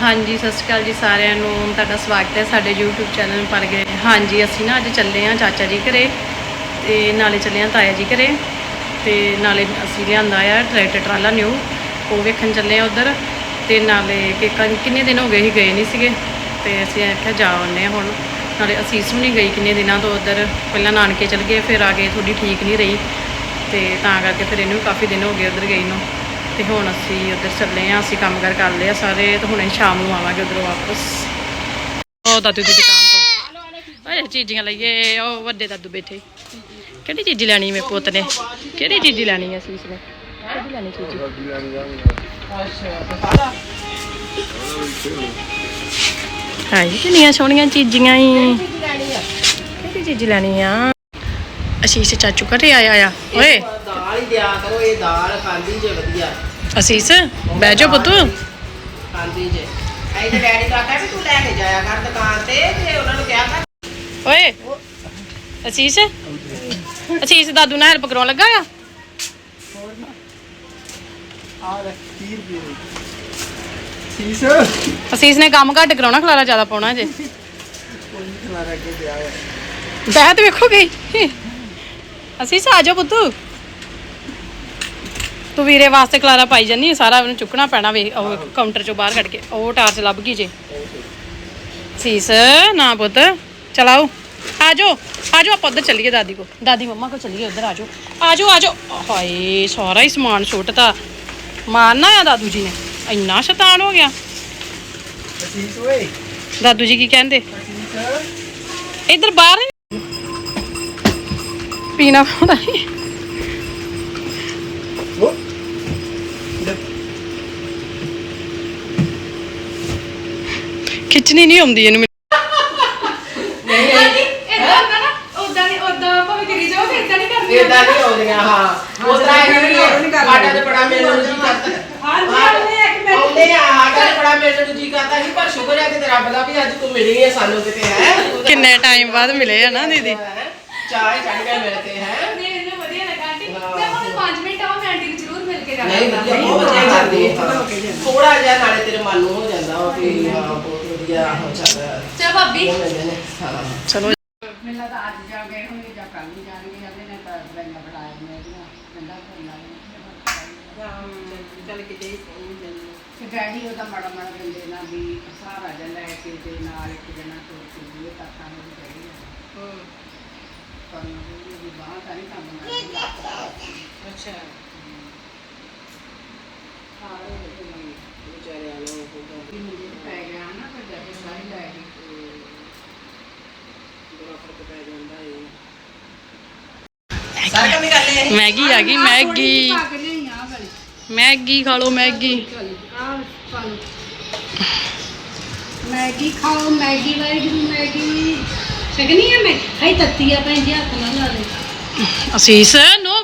ਹਾਂਜੀ, ਸਤਿ ਸ਼੍ਰੀ ਅਕਾਲ ਜੀ ਸਾਰਿਆਂ ਨੂੰ। ਤੁਹਾਡਾ ਸਵਾਗਤ ਹੈ ਸਾਡੇ YouTube ਚੈਨਲ ਪਰ ਗਏ। ਹਾਂਜੀ, ਅਸੀਂ ਨਾ ਅੱਜ ਚੱਲੇ ਆ ਚਾਚਾ ਜੀ ਘਰੇ ਤੇ ਨਾਲੇ ਚੱਲੇ ਆ ਤਾਇਆ ਜੀ ਘਰੇ ਤੇ ਨਾਲੇ ਅਸੀਂ ਲਿਆਂਦਾ ਆ ਟਰੈਕਟਰ ਟਰਾਲਾ ਨਿਊ ਉਹ ਵੇਖਣ ਚੱਲੇ ਆ ਉਧਰ ਤੇ ਨਾਲੇ ਕਿ ਕਿੰਨੇ ਦਿਨ ਹੋ ਗਏ ਸੀ ਗਏ ਨਹੀਂ ਸੀਗੇ ਤੇ ਅਸੀਂ ਆਖਿਆ ਜਾ ਆਉਂਦੇ ਹਾਂ ਹੁਣ। ਨਾਲੇ ਅਸੀਸ ਵੀ ਨਹੀਂ ਗਈ ਕਿੰਨੇ ਦਿਨਾਂ ਤੋਂ ਉਧਰ। ਪਹਿਲਾਂ ਨਾਨਕੇ ਚਲ ਗਏ, ਫਿਰ ਆ ਗਏ ਥੋੜੀ ਠੀਕ ਨਹੀਂ ਰਹੀ ਤੇ ਤਾਂ ਕਰਕੇ ਫਿਰ ਇਹਨੂੰ ਵੀ ਕਾਫੀ ਦਿਨ ਹੋ ਗਏ ਉਧਰ ਗਈ ਨੂੰ। ਤੇ ਹੁਣ ਅਸੀਂ ਉਧਰ ਚੱਲੇ ਆ ਅਸੀਂ ਕੰਮ ਕਰ ਕਰ ਲਿਆ ਸਾਰੇ ਤੇ ਹੁਣ ਸ਼ਾਮ ਨੂੰ ਆਵਾਂਗੇ ਉਧਰੋਂ ਵਾਪਸ। ਉਹ ਦਾਦੂ ਦੀ ਦੁਕਾਨ ਤੋਂ। ਓਏ, ਚੀਜ਼ੀਆਂ ਲਈਏ, ਉਹ ਵੱਡੇ ਦਾਦੂ ਬੈਠੇ। ਕਿਹੜੀ ਚੀਜ਼ ਲੈਣੀ ਮੇ ਪੁੱਤ ਨੇ? ਕਿਹੜੀ ਚੀਜ਼ ਲੈਣੀ ਹੈ ਸੀਸ ਨੇ? ਕਿਹੜੀ ਲੈਣੀ ਚੀਜ਼? ਹਾਏ, ਕਿੰਨੀਆਂ ਸੋਹਣੀਆਂ ਚੀਜ਼ੀਆਂ ਹੀ ਕਿਹੜੀ ਚੀਜ਼ ਲੈਣੀ ਆ? ਅਸੀਸ ਚਾਚੂ ਘਰੇ ਆਇਆ ਆ। ਓਏ ਦਾਲ ਹੀ ਦਿਆ ਕਰੋ ਇਹ ਦਾਲ ਖਾਂਦੀ ਜੇ ਵਧੀਆ। ਅਸੀਸ ਬਹਿ ਜਾ ਪੁੱਤ। ਖਾਂਦੀ ਜੇ। ਇਹਦੇ ਡੈਡੀ ਦਾ ਕਹਿੰਦਾ ਵੀ ਤੂੰ ਲੈ ਕੇ ਜਾਇਆ ਕਰ ਦੁਕਾਨ ਤੇ ਤੇ ਉਹਨਾਂ ਨੂੰ ਕਿਹਾ ਕਰ। ਓਏ ਅਸੀਸ ਅਸੀਸ ਦਾਦੂ ਨਾਲ ਹੈਲਪ ਕਰਾਉਣ ਲੱਗਾ ਆ ਸੀਸ ਅਸੀਸ ਨੇ ਕੰਮ ਘੱਟ ਕਰਾਉਣਾ ਖਲਾਰਾ ਜ਼ਿਆਦਾ ਪਾਉਣਾ ਜੇ ਬਹਿ ਤੇ ਵੇਖੋ ਗਈ। ਅਸੀਸ ਆ ਜਾ ਪੁੱਤੂ। ਤੂੰ ਵੀਰੇ ਵਾਸਤੇ ਖਲਾਰਾ ਪਾਈ ਜਾਨੀ ਸਾਰਾ ਉਹਨੂੰ ਚੁੱਕਣਾ ਪੈਣਾ ਵੇ ਉਹ ਕਾਊਂਟਰ ਚੋਂ ਬਾਹਰ ਕੱਢ ਕੇ ਉਹ ਟਾਰਚ ਲੱਭ ਗਈ ਜੇ। ਸੀਸ ਨਾ ਪੁੱਤ ਚਲਾਓ। ਆ ਜਾਓ ਆ ਜਾਓ ਆਪਾਂ ਉੱਧਰ ਚੱਲੀਏ ਦਾਦੀ ਕੋ ਦਾਦੀ ਮੰਮਾ ਕੋ ਚੱਲੀਏ ਉੱਧਰ ਆ ਜਾਓ ਆ ਜਾਓ ਆ ਜਾਓ ਹਾਏ ਸਾਰਾ ਹੀ ਸਮਾਨ ਸੁੱਟਤਾ। ਮਾਰਨਾ ਆ ਦਾਦੂ ਜੀ ਨੇ। ਇੰਨਾ ਸ਼ੈਤਾਨ ਹੋ ਗਿਆ। ਸੀਸ ਓਏ। ਦਾਦੂ ਜੀ ਕੀ ਕਹਿੰਦੇ? ਇੱਧਰ ਬਾਹਰ ਪੀਣਾ ਪਾਉਂਦਾ ਖਿੱਚਣੀ ਨਹੀਂ ਆਉਂਦੀ ਇਹਨੂੰ ਇਦਾਂ ਨਹੀਂ। ਆਉਂਦੀਆਂ ਹਾਂ। ਉਤਰਾ ਇਹ ਸਾਡਾ ਤੇ ਬੜਾ ਮਿਲਣ ਨੂੰ ਜੀ ਕਰਦਾ। ਆਉਂਦੇ ਆ ਸਾਡਾ ਤੇ ਬੜਾ ਮਿਲਣ ਨੂੰ ਜੀ ਕਰਦਾ ਸੀ ਪਰ ਸ਼ੁਕਰ ਹੈ ਕਿ ਰੱਬ ਦਾ ਵੀ ਅੱਜ ਤੂੰ ਮਿਲੀ ਹੈ ਸਾਨੂੰ ਕਿਤੇ ਹੈ। ਕਿੰਨੇ ਟਾਈਮ ਬਾਅਦ ਮਿਲੇ ਆ ਨਾ ਦੀਦੀ? ਚਾਹ ਚੜ ਕੇ ਮਿਲਤੇ ਹੈ। ਨਹੀਂ ਵਧੀਆ ਬਹੁਤ ਵਧੀਆ ਕਰਦੀ ਹੈ ਥੋੜਾ ਜਿਹਾ ਨਾਲੇ ਤੇਰੇ ਮਨ ਨੂੰ ਹੋ ਜਾਂਦਾ ਵਾ ਹਾਂ ਬਹੁਤ ਵਧੀਆ ਹੋ ਉਹ ਨੇ ਹਾਂ ਚਲੋ ਮੇਲਾ ਤਾਂ ਅੱਜ ਜਾ ਗਏ ਹੋਣਗੇ ਜਾਂ ਕੱਲ ਨੂੰ ਜਾਣਗੇ ਜਾਂਦੇ ਨੇ ਤਾਂ ਬੈਂਗਾ ਬਣਾਇਆ ਮੈਂ ਇਹਦੀਆਂ ਗੰਦਾ ਕਰਨਾ ਚੱਲ ਕਿਤੇ ਤੇ ਡੈਡੀ ਉਹਦਾ ਮਾੜਾ ਮਾੜਾ ਦਿੰਦੇ ਨਾ ਵੀ ਸਹਾਰਾ ਜਿਹਾ ਲੈ ਕੇ ਤੇ ਨਾਲ ਇੱਕ ਜਣਾ ਤੋੜ ਕੇ ਵੀ ਤਾਂ ਖਾਣੇ ਦੀ ਡੈਡੀ ਆ ਪਰ ਉਹ ਵੀ ਬਾਹਰ ਤਾਂ ਨਹੀਂ ਕੰਮ ਕਰਦਾ ਅੱਛਾ ਹਾਂ ਉਹ ਵਿਚਾਰਿਆਂ ਨੂੰ ਉਹਦਾ ਵੀ ਮੁੰਡੇ ਨੂੰ ਪੈ ਗਿਆ ਨਾ ਫਿਰ ਜਾ ਕੇ ਸਾਰੀ ਲੈ ਗਈ ਬੜਾ ਫ਼ਰਕ ਪੈ ਜਾਂਦਾ ਏ। ਸਾਰੇ ਕੰਮ ਹੀ ਕਰ ਲਏ ਮੈਗੀ ਆ ਗਈ ਮੈਗੀ। ਪਾ ਕੇ ਲਿਆਈ ਆ ਵਾਲੀ। ਮੈਗੀ ਖਾ ਲਓ ਮੈਗੀ। ਆ ਪਾ ਲਓ। ਮੈਗੀ ਖਾਓ ਮੈਗੀ ਵਾਹਿਗੁਰੂ ਮੈਗੀ। ਸਕਨੀ ਹੈ ਮੈਂ। ਹਾਈ ਤੱਤੀ ਆ ਭੈਣ ਜੀ ਹੱਥ ਨਾਲ ਲਾ ਦੇ। ਅਸੀਸ ਨੋ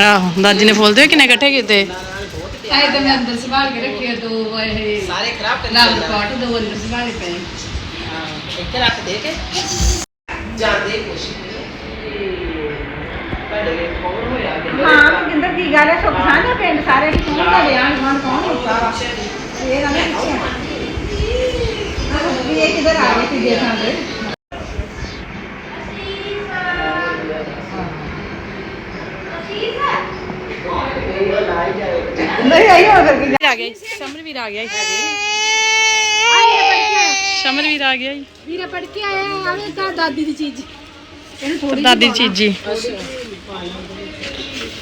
ਆਹੋ ਦਾਦੀ ਨੇ ਫੁੱਲ ਦੇ ਕਿੰਨੇ ਇਕੱਠੇ ਕੀਤੇ? ਫੁੱਲਾਂ ਨਾਲ ਬਹੁਤ ਪਿਆਰ ਆਏ ਤਾਂ ਮੈਂ ਅੰਦਰ ਸੰਭਾਲ ਕੇ ਰੱਖਿਆ ਦੋ ਇਹ ਸਾਰੇ ਖਰਾਬ ਕਰ ਲਾਲ ਪਾਟ ਦੋ ਅੰਦਰ ਸੰਭਾਲੇ ਪਏ। ਹਾਂ ਇੱਥੇ ਰੱਖ ਦੇ ਕੇ। ਜਾਂਦੇ ਕੁਛ। ਤੁਹਾਡੇ ਕੌਣ ਹੋਇਆ? ਹਾਂ ਕਿੰਦਰ ਕੀ ਗੱਲ ਹੈ? ਸੁੱਖ ਸਾਂਝਾ ਪਿੰਡ? ਸਾਰੇ ਕਿ ਕੌਣ ਦਾ ਲਿਆ ਕੌਣ ਕੌਣ ਹੁੰਦਾ ਵਾ? ਇਹ ਨਾ ਪਿੱਛੇ ਵੀ ਇਹ ਕਿਧਰ ਆ ਗਏ ਤੀਜੇ ਥਾਂ ਤੇ? ਨਹੀਂ ਆਈ ਹੋ ਫਿਰ ਕੀ ਆ ਗਿਆ ਸਮਰਵੀਰ ਆ ਗਿਆ ਸਮਰਵੀਰ ਆ ਗਿਆ ਵੀਰਾ ਪੜ ਕੇ ਆਇਆ ਆਵੇ ਤਾਂ ਦਾਦੀ ਦੀ ਚੀਜ਼। ਇਹਨੂੰ ਥੋੜੀ ਦਾਦੀ ਦੀ ਚੀਜ਼ੀ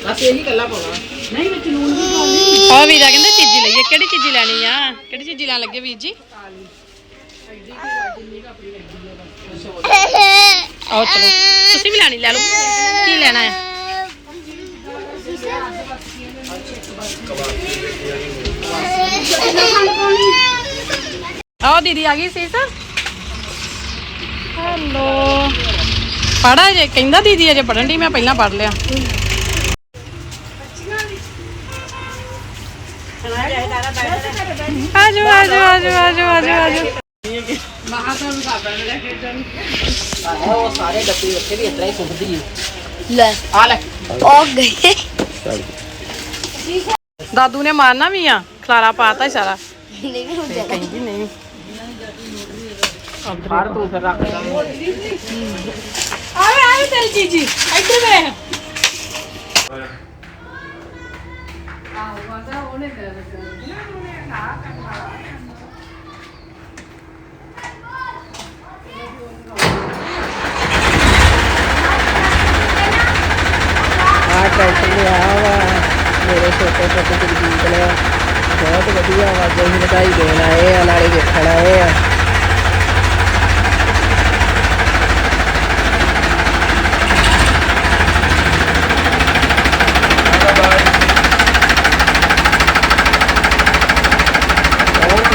ਬਸ ਇਹੀ ਕੱਲਾ ਪਾਉਣਾ। ਨਹੀਂ ਵਿੱਚ ਲੂਣ ਵੀ ਪਾ ਲਈ ਆ ਵੀਰਾ ਕਹਿੰਦਾ ਚੀਜ਼ੀ ਲਈਏ ਕਿਹੜੀ ਚੀਜ਼ੀ ਲੈਣੀ ਆ? ਕਿਹੜੀ ਚੀਜ਼ੀ ਲੈਣ ਲੱਗੇ ਵੀਰ ਜੀ? ਆਓ ਚਲੋ। ਤੁਸੀਂ ਵੀ ਲੈਣੀ ਲੈ ਲਓ। ਕੀ ਲੈਣਾ ਹੈ? ਆਓ ਦੀਦੀ ਆ ਗਈ ਸੀਸ ਹੈਲੋ ਪੜਾ ਜੇ ਕਹਿੰਦਾ ਦੀਦੀ ਅਜੇ ਪੜਨ ਦੀ ਮੈਂ ਪਹਿਲਾਂ ਪੜ ਲਿਆ ਆਜੋ ਆਜੋ ਆਜੋ ਆਜੋ ਆਜੋ ਆਜੋ ਮਹਾ ਤਾਂ ਸਾਬਣ ਲੈ ਕੇ ਚੱਲ ਆਹ ਉਹ ਸਾਰੇ ਡੱਬੇ ਉੱਥੇ ਵੀ ਇਤਰਾ ਹੀ ਸੁੱਟਦੀ ਹੈ ਲੈ ਆ ਲੈ ਆ ਗਏ ਦਾਦੂ ਨੇ ਮਾਰਨਾ ਵੀ ਆ ਖਲਾਰਾ ਪਾਤਾ ਹੀ ਸਾਰਾ ਨਹੀਂ ਹੋ ਤੇ ਕਹਿੰਦੀ ਨਹੀਂ ਬਾਹਰ ਤੂੰ ਫਿਰ ਰੱਖ ਦਾਂਗੇ ਆਵੇ ਆਵੇ ਤੇਰੀ ਚੀਜੀ ਇੱਧਰ ਵੇਖ ਆ ਟਰੈਕਟਰ ਲਿਆ ਵਾ ਮੇਰੇ ਛੋਟੇ ਛੋਟੇ ਜਗਜੀਤ ਨੇ ਬਹੁਤ ਵਧੀਆ ਵਾ ਹੀ ਵਧਾਈ ਦੇਣ ਆਏ ਆ ਨਾਲੇ ਵੇਖਣ ਆਏ ਆ ਬਹੁਤ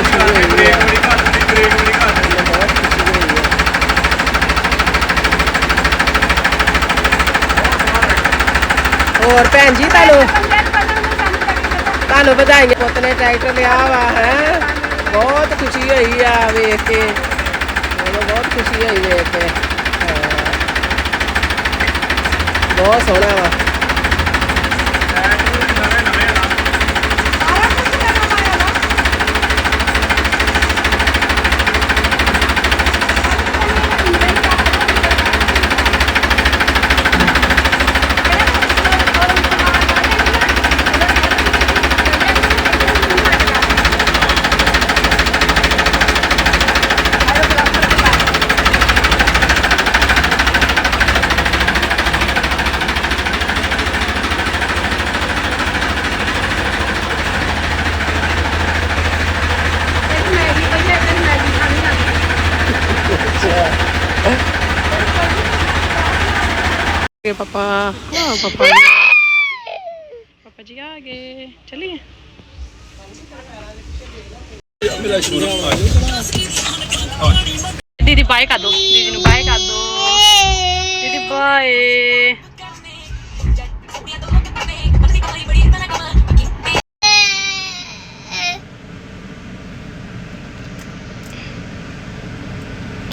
ਹੋਰ ਭੈਣ ਜੀ ਤੁਹਾਨੂੰ ਤੁਹਾਨੂੰ ਵਧਾਈਆਂ। ਪੁੱਤ ਨੇ ਟਰੈਕਟਰ ਲਿਆ ਵਾ, ਹੈ? ਬਹੁਤ ਖੁਸ਼ੀ ਹੋਈ ਆ ਵੇਖ ਕੇ। ਮੈਨੂੰ ਬਹੁਤ ਖੁਸ਼ੀ ਹੋਈ ਵੇਖ ਕੇ। ਬਹੁਤ ਸੋਹਣਾ ਵਾ। ਗਏ ਪਾਪਾ। ਹਾਂ ਪਾਪਾ ਪਾਪਾ ਜੀ ਆ ਗਏ। ਚਲਿਏ। ਦੀਦੀ ਬਾਏ ਕਰ ਦੋ। ਦੀਦੀ ਨੂੰ ਬਾਏ ਕਰ ਦੋ। ਦੀਦੀ ਬਾਏ।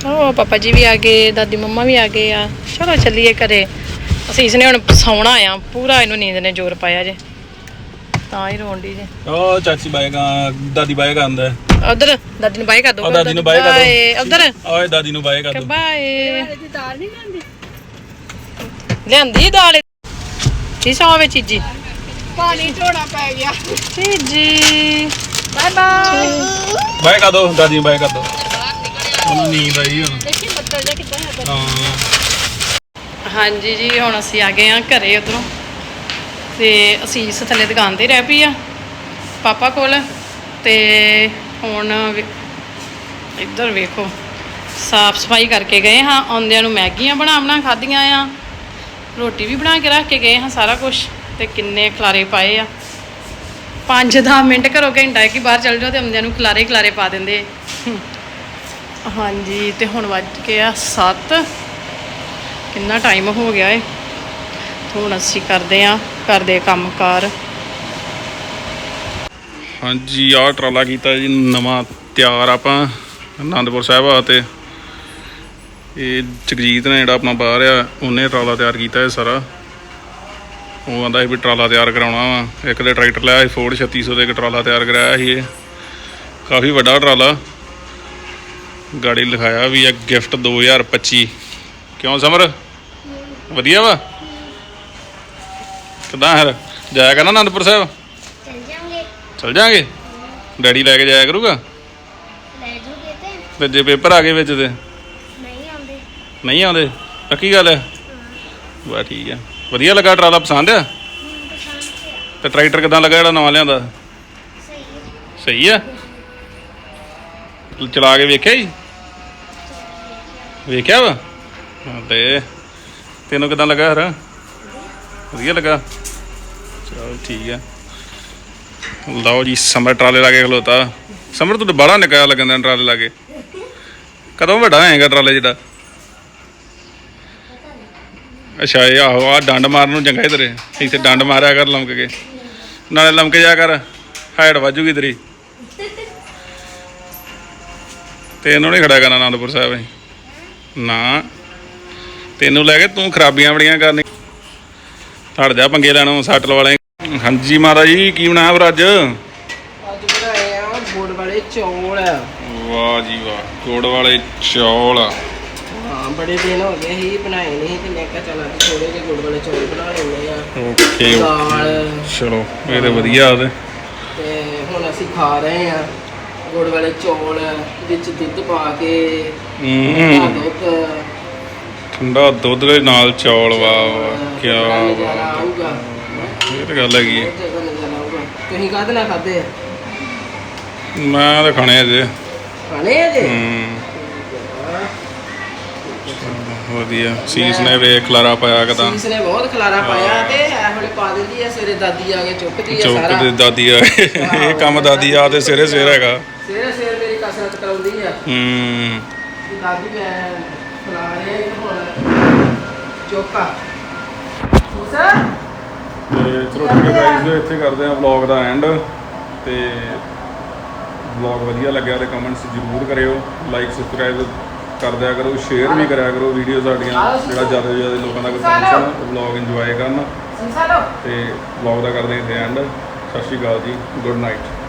ਓ ਪਾਪਾ ਜੀ ਵੀ ਆ ਗਏ, ਦਾਦੀ ਮੰਮਾ ਵੀ ਆ ਗਏ ਆ। ਚਲੋ ਚੱਲੀਏ ਘਰੇ। ਅਸੀਂ ਇਸਨੇ ਹੁਣ ਸੌਣਾ ਆ ਪੂਰਾ ਇਹਨੂੰ ਨੀਂਦ ਨੇ ਜ਼ੋਰ ਪਾਇਆ ਜੇ। ਤਾਂ ਹੀ ਦੀ ਜੇ। ਉਹ ਚਾਚੀ ਬਾਏਗਾ ਦਾਦੀ ਬਾਏਗਾ ਆਂਦਾ ਉਧਰ ਦਾਦੀ ਨੂੰ ਬਾਏ ਕਰ ਦੋ। ਉਹ ਦਾਦੀ ਨੂੰ bye ਕਰ ਦਿਓ। ਉਧਰ। ਓਏ ਦਾਦੀ ਨੂੰ ਬਾਏਗਾ ਤੂੰ ਬਾਏ। ਲਿਆਂਦੀ ਦਾਲ ਕੀ ਸੌ ਵਿੱਚ ਚੀਜੀ? ਪਾਣੀ ਢੋਣਾ ਪੈ ਗਿਆ। ਚੀਜੀ। Bye bye. ਬਾਏਗਾ ਦੋ ਦਾਦੀ ਨੂੰ ਬਾਏਗਾ ਦੋ। ਉਹਨੂੰ ਨੀਂਦ ਆਈ ਹੁਣ। ਹਾਂ। ਹਾਂਜੀ ਜੀ, ਹੁਣ ਅਸੀਂ ਆ ਗਏ ਆ ਘਰੇ ਉਧਰੋਂ। ਤੇ ਅਸੀਂ ਥੱਲੇ ਦੁਕਾਨ ਤੇ ਰਹਿ ਪਈ ਆ, ਪਾਪਾ ਕੋਲ। ਤੇ ਹੁਣ ਇੱਧਰ ਵੇਖੋ, ਸਾਫ਼ ਸਫ਼ਾਈ ਕਰਕੇ ਗਏ ਹਾਂ। ਆਉਂਦਿਆਂ ਨੂੰ ਮੈਗੀਆਂ ਬਣਾ ਬਣਾ ਖਾਧੀਆਂ ਆ। ਰੋਟੀ ਵੀ ਬਣਾ ਕੇ ਰੱਖ ਕੇ ਗਏ ਹਾਂ ਸਾਰਾ ਕੁਝ ਤੇ ਕਿੰਨੇ ਖਲਾਰੇ ਪਾਏ ਆ। 5-10 ਮਿੰਟ ਘਰੋਂ ਘੰਟਾ ਕਿ ਬਾਹਰ ਚੱਲ ਜਾਓ ਤੇ ਆਉਂਦਿਆਂ ਨੂੰ ਖਲਾਰੇ ਖਲਾਰੇ ਪਾ ਦਿੰਦੇ। ਹਾਂਜੀ, ਤੇ ਹੁਣ ਵੱਜ ਕੇ ਆ 7 ਕਿੰਨਾ ਟਾਈਮ ਹੋ ਗਿਆ ਏ। ਹੁਣ ਅਸੀਂ ਕਰਦੇ ਆ, ਕਰਦੇ ਕੰਮਕਾਰ ਹਾਂਜੀ, ਆਹ ਟਰਾਲਾ ਕੀਤਾ ਜੀ, ਨਵਾਂ ਤਿਆਰ ਆਪਾਂ ਆਨੰਦਪੁਰ ਸਾਹਿਬ ਆ ਤੇ ਇਹ ਜਗਜੀਤ ਨੇ ਜਿਹੜਾ ਆਪਣਾ ਬਾਹਰ ਆ, ਉਹਨੇ ਟਰਾਲਾ ਤਿਆਰ ਕੀਤਾ ਇਹ ਸਾਰਾ। ਉਹ ਆਂਦਾ ਸੀ ਵੀ ਟਰਾਲਾ ਤਿਆਰ ਕਰਾਉਣਾ ਵਾ। ਇੱਕ ਦੇ ਟਰੈਕਟਰ ਲਿਆ ਸੀ ਫੋਰਡ 3600 ਦੇ ਇੱਕ ਟਰਾਲਾ ਤਿਆਰ ਕਰਾਇਆ ਸੀ ਇਹ। ਕਾਫੀ ਵੱਡਾ ਟਰਾਲਾ। ਗਾੜੀ ਲਿਖਾਇਆ ਵੀ ਆ ਗਿਫਟ 2025 ਕਿਉਂ ਸਮਰ? ਵਧੀਆ ਵਾ? ਕਿਦਾਂ ਹਰ ਜਾਇਆ ਕਰਨਾ ਆਨੰਦਪੁਰ ਸਾਹਿਬ? ਚੱਲ ਜਾਵਾਂਗੇ ਚਲ ਜਾਾਂਗੇ? ਡੈਡੀ ਲੈ ਕੇ ਜਾਇਆ ਕਰੂਗਾ? ਲੈ ਜੂਗੇ ਤੇ। ਤੇ ਜੇ ਪੇਪਰ ਆ ਗਏ ਵਿੱਚ ਤੇ? ਨਹੀਂ ਆਉਂਦੇ। ਨਹੀਂ ਆਉਂਦੇ? ਪੱਕੀ ਗੱਲ ਹੈ? ਬਾ ਠੀਕ ਆ ਵਧੀਆ ਲੱਗਾ ਟਰਾਲਾ ਪਸੰਦ ਆ? ਤੇ ਟਰੈਕਟਰ ਕਿਦਾਂ ਲੱਗਾ ਜਿਹੜਾ ਨਵਾਂ ਲਿਆਂਦਾ? ਸਹੀ ਹੈ। ਸਹੀ ਆ ਚਲਾ ਕੇ ਵੇਖਿਆ ਜੀ? ਵੇਖਿਆ। ਵਾ? ਹਾਂ ਤੇ ਤੈਨੂੰ ਕਿਦਾਂ ਲੱਗਾ ਹਰ? ਵਧੀਆ ਲੱਗਾ? ਚਲ ਠੀਕ ਆ। ਲਓ ਜੀ, ਸਮਰ ਟਰਾਲੇ ਲਾ ਕੇ ਖਲੋਤਾ। ਸਮਰ, ਤੂੰ ਬੜਾ ਨਿਕਾਇਆ ਲੱਗਦਾ ਟਰਾਲੇ ਲਾ ਕੇ। ਕਦੋਂ ਵੱਡਾ ਹੋਏਗਾ ਟਰਾਲੇ ਜਿਹੜਾ ਅੱਛਾ, ਇਹ ਆਹੋ ਆ ਡੰਡ ਮਾਰਨ ਨੂੰ ਚੰਗਾ ਤੇਰੇ। ਇੱਥੇ ਡੰਡ ਮਾਰਿਆ ਕਰ ਲਮਕ ਕੇ। ਨਾਲੇ ਲਮਕ ਜਾ ਕਰ, ਹਾਈਟ ਵਾਜੂਗੀ ਤੇਰੀ। ਤੈਨੂੰ ਨਹੀਂ ਖੜਾ ਕਰਨਾ ਆਨੰਦਪੁਰ ਸਾਹਿਬ ਨਾ। ਤੈਨੂੰ ਲੈ ਕੇ ਤੂੰ ਖਰਾਬੀਆਂ ਬੜੀਆਂ ਕਰਨੀ ਹਟ ਜਾ ਪੰਗੇ ਲੈਣੋਂ ਸੱਟ ਲਵਾ ਲੈ। ਹਾਂਜੀ ਮਹਾਰਾਜ ਜੀ ਕੀ ਬਣਾਇਆ ਫਿਰ ਅੱਜ? ਅੱਜ ਬਣਾਏ ਆ ਗੁੜ ਵਾਲੇ ਚੌਲ। ਵਾਹ ਜੀ ਵਾਹ ਗੁੜ ਵਾਲੇ ਚੌਲ। ਹਾਂ ਬੜੇ ਦਿਨ ਹੋ ਗਏ ਸੀ ਬਣਾਏ ਨਹੀਂ ਤੇ ਮੈਂ ਕਿਹਾ ਚੱਲ ਅੱਜ ਥੋੜੇ ਜਿਹੇ ਗੁੜ ਵਾਲੇ ਚੌਲ ਬਣਾ ਲੈਂਦੇ ਆ। ਓਕੇ ਦਾਲ। ਚਲੋ ਇਹ ਤੇ ਵਧੀਆ ਆ ਤੇ। ਹੁਣ ਅਸੀਂ ਖਾ ਰਹੇ ਆ ਗੁੜ ਵਾਲੇ ਚੌਲ ਵਿੱਚ ਦੁੱਧ ਪਾ ਕੇ ਹੂੰ। ਦੁੱਧ। ਠੰਡਾ ਦੁੱਧ ਦੇ ਨਾਲ ਚੌਲ ਵਾਹ ਕੀ ਬਾਤ ਆਊਗਾ ਇਹ ਤਾਂ ਗੱਲ ਹੈਗੀ ਹੈ। ਆਊਗਾ ਤੁਸੀਂ ਕਾਹਦੇ ਨਾਲ ਖਾਦੇ ਆ? ਮੈਂ ਤਾਂ ਖਾਣੇ ਅਜੇ। ਖਾਣੇ ਆ ਜੇ ਹੂੰ। ਵਧੀਆ। ਸੀਸ ਨੇ ਵੇਖ ਖਲਾਰਾ ਪਾਇਆ ਕਦਾ ਸੀਸ ਨੇ ਬਹੁਤ ਖਲਾਰਾ ਪਾਇਆ ਤੇ ਇਹ ਵੇਲੇ ਪਾ ਦਿੰਦੀ ਆ ਸਵੇਰੇ ਦਾਦੀ ਆ ਕੇ ਚੁੱਕਦੀ ਆ ਚੁੱਕ ਸਾਰਾ ਦੇ ਦਾਦੀ ਆ ਇਹ ਕੰਮ ਦਾਦੀ ਆ ਤੇ ਸਿਰੇ ਸਿਰ ਹੈਗਾ। ਸਵੇਰੇ ਸਵੇਰੇ ਮੇਰੀ ਕਸਰਤ ਕਰਾਉਂਦੀ ਆ। ਹੂੰ। ਦਾਦੀ ਮੈਂ ਚੋਕਾ। ਤੇ ਚਲੋ ਠੀਕ ਹੈ ਗਾਇਸ ਇੱਥੇ ਕਰਦੇ ਆ ਵਲੌਗ ਦਾ ਐਂਡ ਤੇ ਵਲੌਗ ਵਧੀਆ ਲੱਗਿਆ ਤੇ ਕਮੈਂਟਸ ਜ਼ਰੂਰ ਕਰਿਓ। ਲਾਈਕ ਸਬਸਕ੍ਰਾਈਬ ਕਰ ਦਿਆ ਕਰੋ ਸ਼ੇਅਰ ਵੀ ਕਰਿਆ ਕਰੋ ਵੀਡੀਓ ਸਾਡੀਆਂ ਜਿਹੜਾ ਜ਼ਿਆਦਾ ਤੋਂ ਜ਼ਿਆਦਾ ਲੋਕਾਂ ਤੱਕ ਪਹੁੰਚਣ ਵਲੌਗ ਇੰਜੋਏ ਕਰਨ। ਤੇ ਵਲੌਗ ਦਾ ਕਰਦੇ ਹਾਂ ਇੱਥੇ ਐਂਡ ਸਤਿ ਸ਼੍ਰੀ ਅਕਾਲ ਜੀ ਗੁੱਡ ਨਾਈਟ